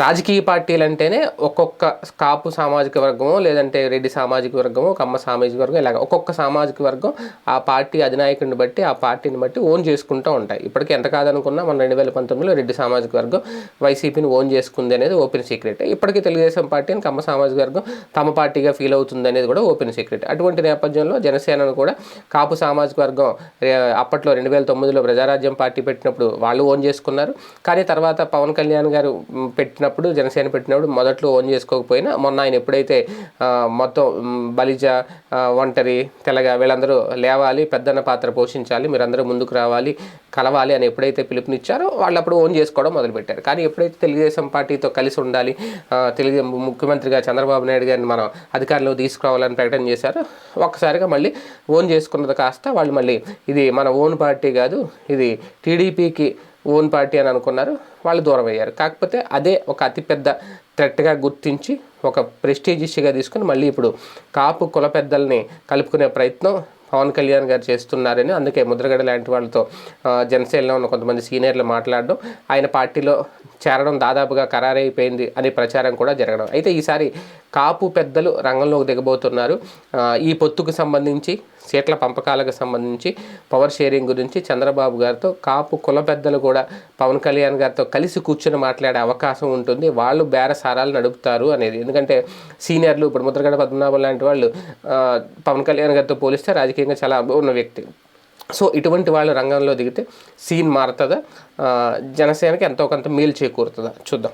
రాజకీయ పార్టీలు అంటేనే ఒక్కొక్క కాపు సామాజిక వర్గము లేదంటే రెడ్డి సామాజిక వర్గము కమ్మ సామాజిక వర్గం ఇలాగ ఒక్కొక్క సామాజిక వర్గం ఆ పార్టీ అధినాయకుడిని బట్టి ఆ పార్టీని బట్టి ఓన్ చేసుకుంటూ ఉంటాయి. ఇప్పటికీ ఎంత కాదనుకున్నా మన రెండు వేల పంతొమ్మిదిలో రెడ్డి సామాజిక వర్గం వైసీపీని ఓన్ చేసుకుంది అనేది ఓపెన్ సీక్రెట్. ఇప్పటికీ తెలుగుదేశం పార్టీని కమ్మ సామాజిక వర్గం తమ పార్టీగా ఫీల్ అవుతుంది అనేది కూడా ఓపెన్ సీక్రెట్. అటువంటి నేపథ్యంలో జనసేనను కూడా కాపు సామాజిక వర్గం అప్పట్లో రెండు వేల తొమ్మిదిలో ప్రజారాజ్యం పార్టీ పెట్టినప్పుడు వాళ్ళు ఓన్ చేసుకున్నారు. కానీ తర్వాత పవన్ కళ్యాణ్ గారు పెట్టిన పెట్టినప్పుడు జనసేన పెట్టినప్పుడు మొదట్లో ఓన్ చేసుకోకపోయినా మొన్న ఆయన ఎప్పుడైతే మొత్తం బలిజ ఒంటరి తెలగ వీళ్ళందరూ లేవాలి పెద్దన్న పాత్ర పోషించాలి మీరందరూ ముందుకు రావాలి కలవాలి అని ఎప్పుడైతే పిలుపునిచ్చారో వాళ్ళు అప్పుడు ఓన్ చేసుకోవడం మొదలుపెట్టారు. కానీ ఎప్పుడైతే తెలుగుదేశం పార్టీతో కలిసి ఉండాలి తెలుగు ముఖ్యమంత్రిగా చంద్రబాబు నాయుడు గారిని మనం అధికారంలో తీసుకురావాలని ప్రకటన చేశారు ఒక్కసారిగా మళ్ళీ ఓన్ చేసుకున్నది కాస్త వాళ్ళు మళ్ళీ ఇది మన ఓన్ పార్టీ కాదు ఇది టీడీపీకి ఓన్ పార్టీ అని అనుకున్నారు. వాళ్ళు దూరం అయ్యారు. కాకపోతే అదే ఒక అతిపెద్ద థ్రెట్గా గుర్తించి ఒక ప్రెస్టీజ్ ఇష్యూగా తీసుకుని మళ్ళీ ఇప్పుడు కాపు కుల పెద్దల్ని కలుపుకునే ప్రయత్నం పవన్ కళ్యాణ్ గారు చేస్తున్నారని అందుకే ముద్రగడ లాంటి వాళ్ళతో జనసేనలో ఉన్న కొంతమంది సీనియర్లు మాట్లాడడం ఆయన పార్టీలో చేరడం దాదాపుగా ఖరారైపోయింది అనే ప్రచారం కూడా జరగడం. అయితే ఈసారి కాపు పెద్దలు రంగంలోకి దిగబోతున్నారు. ఈ పొత్తుకు సంబంధించి సీట్ల పంపకాలకు సంబంధించి పవర్ షేరింగ్ గురించి చంద్రబాబు గారితో కాపు కుల పెద్దలు కూడా పవన్ కళ్యాణ్ గారితో కలిసి కూర్చొని మాట్లాడే అవకాశం ఉంటుంది. వాళ్ళు బేరసారాలు నడుపుతారు అనేది. ఎందుకంటే సీనియర్లు ఇప్పుడు ముద్రగడ పద్మనాభం లాంటి వాళ్ళు పవన్ కళ్యాణ్ గారితో పోలిస్తే రాజకీయంగా చాలా ఉన్న వ్యక్తి. సో ఇటువంటి వాళ్ళు రంగంలో దిగితే సీన్ మారుతుందా? జనసేనకి ఎంతో కొంత మేలు చేకూరుతుందా? చూద్దాం.